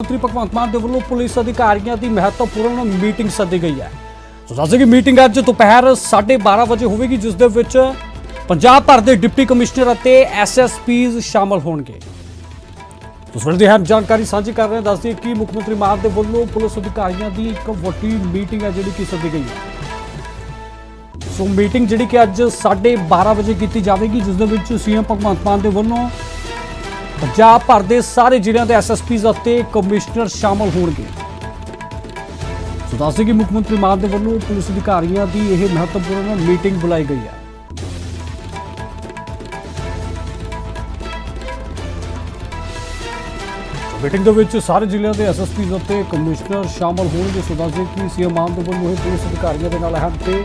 ਮੰਤਰੀ ਭਗਵੰਤ ਮਾਨ ਦੇ ਵੱਲੋਂ ਪੁਲਿਸ ਅਧਿਕਾਰੀਆਂ ਦੀ ਮਹੱਤਵਪੂਰਨ ਮੀਟਿੰਗ ਸੱਦੀ ਗਈ ਹੈ। ਸੋ ਦੱਸ ਕਿ ਮੀਟਿੰਗ ਅੱਜ ਦੁਪਹਿਰ 12:30 ਵਜੇ ਹੋਵੇਗੀ, ਜਿਸ ਦੇ ਵਿੱਚ ਪੰਜਾਬ ਭਰ ਦੇ ਡਿਪਟੀ ਕਮਿਸ਼ਨਰ ਅਤੇ ਐਸਐਸਪੀਜ਼ ਸ਼ਾਮਲ ਹੋਣਗੇ। ਉਸ ਵੇਲੇ ਦੀ ਅਹਿਮ ਜਾਣਕਾਰੀ ਸਾਂਝੀ ਕਰ ਰਹੇ ਹਾਂ। ਦੱਸ ਕਿ ਮੁੱਖ ਮੰਤਰੀ ਮਾਨ ਦੇ ਵੱਲੋਂ ਪੁਲਿਸ ਅਧਿਕਾਰੀਆਂ ਦੀ ਇੱਕ ਵੱਡੀ ਮੀਟਿੰਗ ਹੈ, ਜਿਹੜੀ ਕਿ ਸੱਦੀ ਗਈ ਹੈ। ਸੋ ਮੀਟਿੰਗ ਜਿਹੜੀ ਕਿ ਅੱਜ 12:30 ਵਜੇ ਕੀਤੀ ਜਾਵੇਗੀ, ਜਿਸ ਦੇ ਵਿੱਚ ਸੀਐਮ ਭਗਵੰਤ ਮਾਨ ਦੇ ਵੱਲੋਂ ਪੰਜਾਬ ਭਰ ਦੇ ਸਾਰੇ ਜ਼ਿਲ੍ਹਿਆਂ ਦੇ ਐਸਐਸਪੀਜ਼ ਅਤੇ ਕਮਿਸ਼ਨਰ ਸ਼ਾਮਲ ਹੋਣਗੇ। ਸੋ ਦੱਸਦੇ ਕਿ ਮੁੱਖ ਮੰਤਰੀ ਮਾਨ ਦੇ ਵੱਲੋਂ ਪੁਲਿਸ ਅਧਿਕਾਰੀਆਂ ਦੀ ਇਹ ਮਹੱਤਵਪੂਰਨ ਮੀਟਿੰਗ ਬੁਲਾਈ ਗਈ ਹੈ। ਮੀਟਿੰਗ ਦੇ ਵਿੱਚ ਸਾਰੇ ਜ਼ਿਲ੍ਹਿਆਂ ਦੇ ਐਸਐਸਪੀਜ਼ ਅਤੇ ਕਮਿਸ਼ਨਰ ਸ਼ਾਮਲ ਹੋਣਗੇ। ਸੋ ਦੱਸਦੇ ਕਿ ਸੀਐਮ ਮਾਨ ਦੇ ਵੱਲੋਂ ਇਹ ਪੁਲਿਸ ਅਧਿਕਾਰੀਆਂ ਦੇ ਨਾਲ ਅਹਿਮ ਤੇ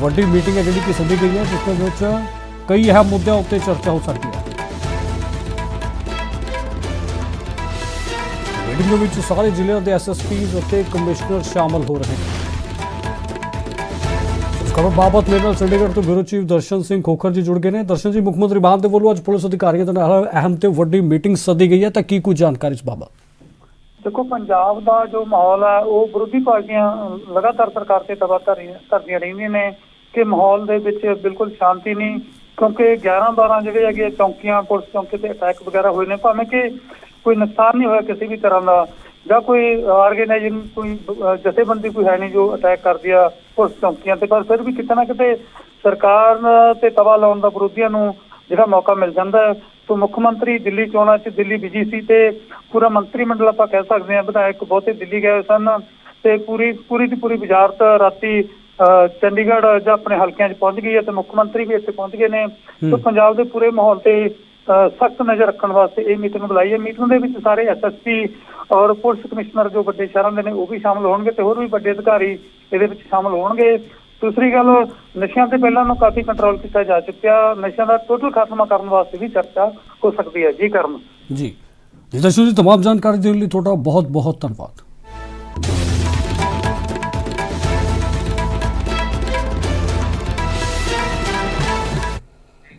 ਵੱਡੀ ਮੀਟਿੰਗ ਹੈ ਜਿਹੜੀ ਕਿ ਸੱਦੀ ਗਈ ਹੈ, ਜਿਸ ਦੇ ਵਿੱਚ ਕਈ ਅਹਿਮ ਮੁੱਦਿਆਂ ਉੱਤੇ ਚਰਚਾ ਹੋ ਸਕਦੀ ਹੈ। ਮੀਟਿੰਗ ਵਿੱਚ ਸਾਰੇ ਜ਼ਿਲ੍ਹਿਆਂ ਦੇ ਐਸਐਸਪੀਜ਼ ਅਤੇ ਕਮਿਸ਼ਨਰ ਸ਼ਾਮਲ ਹੋ ਰਹੇ ਨੇ ਖਬਰ ਬਾਬਤ ਮੇਰੇ ਨਾਲ ਚੰਡੀਗੜ੍ਹ ਤੋਂ ਬਿਊਰੋ ਚੀਫ ਦਰਸ਼ਨ ਸਿੰਘ ਖੋਖਰ ਜੀ ਜੁੜ ਗਏ ਨੇ। ਦਰਸ਼ਨ ਜੀ, ਮੁੱਖ ਮੰਤਰੀ ਮਾਨ ਦੇ ਵੱਲੋਂ ਅੱਜ ਪੁਲਿਸ ਅਧਿਕਾਰੀਆਂ ਦੇ ਨਾਲ ਅਹਿਮ ਤੇ ਵੱਡੀ ਮੀਟਿੰਗ ਸੱਦੀ ਗਈ ਹੈ। ਤਾਂ ਕੀ ਕੁਝ ਜਾਣਕਾਰੀ ਇਸ ਬਾਬਤ? ਦੇਖੋ, ਪੰਜਾਬ ਦਾ ਜੋ ਮਾਹੌਲ ਹੈ ਉਹ ਵਿਰੋਧੀ ਪਾਰਟੀਆਂ ਲਗਾਤਾਰ ਸਰਕਾਰ ਤੇ ਦਬਾਅ ਧਰਦੀਆਂ ਰਹਿੰਦੀਆਂ ਨੇ ਕਿ ਮਾਹੌਲ ਦੇ ਵਿੱਚ ਬਿਲਕੁਲ ਸ਼ਾਂਤੀ ਨਹੀਂ, ਕਿਉਂਕਿ 11 12 ਜਿਹੜੇ ਹੈਗੇ ਚੌਂਕੀਆਂ, ਪੁਲਿਸ ਚੌਂਕੀ ਤੇ ਅਟੈਕ ਵਗੈਰਾ ਹੋਏ ਨੇ, ਭਾਵੇਂ ਕਿ ਕੋਈ ਨੁਕਸਾਨ ਨਹੀਂ ਹੋਇਆ ਕਿਸੇ ਵੀ ਤਰ੍ਹਾਂ ਦਾ ਜਾਂ ਕੋਈ ਆਰਗੇਨਾਈਜ਼ੇਸ਼ਨ ਕੋਈ ਜਥੇਬੰਦੀ ਕੋਈ ਹੈ ਨਹੀਂ ਜੋ ਅਟੈਕ ਕਰਦੀ ਆ ਪੁਲਿਸ ਚੌਂਕੀਆਂ ਤੇ ਪਰ ਫਿਰ ਵੀ ਕਿਤੇ ਨਾ ਕਿਤੇ ਸਰਕਾਰ ਤੇ ਤਵਾ ਲਾਉਣ ਦਾ ਵਿਰੋਧੀਆਂ ਨੂੰ ਜਿਹੜਾ ਮੌਕਾ ਮਿਲ ਜਾਂਦਾ ਹੈ ਸੋ ਮੁੱਖ ਮੰਤਰੀ ਦਿੱਲੀ ਚੋਣਾਂ 'ਚ ਦਿੱਲੀ ਬਿਜ਼ੀ ਸੀ ਤੇ ਪੂਰਾ ਮੰਤਰੀ ਮੰਡਲ ਆਪਾਂ ਕਹਿ ਸਕਦੇ ਹਾਂ ਵਿਧਾਇਕ ਬਹੁਤੇ ਦਿੱਲੀ ਗਏ ਸਨ ਤੇ ਪੂਰੀ ਪੂਰੀ ਦੀ ਪੂਰੀ ਵਜ਼ਾਰਤ ਰਾਤੀ ਚੰਡੀਗੜ੍ਹ ਜਾਂ ਆਪਣੇ ਹਲਕਿਆਂ 'ਚ ਪਹੁੰਚ ਗਈ ਹੈ ਤੇ ਮੁੱਖ ਮੰਤਰੀ ਵੀ ਇੱਥੇ ਪਹੁੰਚ ਗਏ ਨੇ। ਸੋ ਪੰਜਾਬ ਦੇ ਪੂਰੇ ਮਾਹੌਲ ਤੇ ਸਖਤ ਨਜ਼ਰ ਰੱਖਣ ਵਾਸਤੇ ਇਹ ਮੀਟਿੰਗ ਬੁਲਾਈ ਹੈ। ਮੀਟਿੰਗ ਦੇ ਵਿੱਚ ਸਾਰੇ ਐਸਐਸਪੀ ਔਰ ਪੁਲਿਸ ਕਮਿਸ਼ਨਰ ਜੋ ਵੱਡੇ ਸ਼ਹਿਰਾਂ ਦੇ ਨੇ, ਉਹ ਵੀ ਸ਼ਾਮਲ ਹੋਣਗੇ ਤੇ ਹੋਰ ਵੀ ਵੱਡੇ ਅਧਿਕਾਰੀ ਇਹਦੇ ਵਿੱਚ ਸ਼ਾਮਲ ਹੋਣਗੇ। ਦੂਸਰੀ ਗੱਲ, ਨਸ਼ਿਆਂ ਤੇ ਪਹਿਲਾਂ ਨੂੰ ਕਾਫੀ ਕੰਟਰੋਲ ਕੀਤਾ ਜਾ ਚੁੱਕਿਆ। ਨਸ਼ਿਆਂ ਦਾ ਟੋਟਲ ਖਾਤਮਾ ਕਰਨ ਵਾਸਤੇ ਵੀ ਚਰਚਾ ਹੋ ਸਕਦੀ ਹੈ। ਜੀ, ਕਰਨ। ਜੀ। ਜੀ ਦਰਸ਼ਨ ਜੀ ਤਮਾਮ ਜਾਣਕਾਰੀ ਦੇਣ ਲਈ ਤੁਹਾਡਾ ਬਹੁਤ ਬਹੁਤ ਧੰਨਵਾਦ।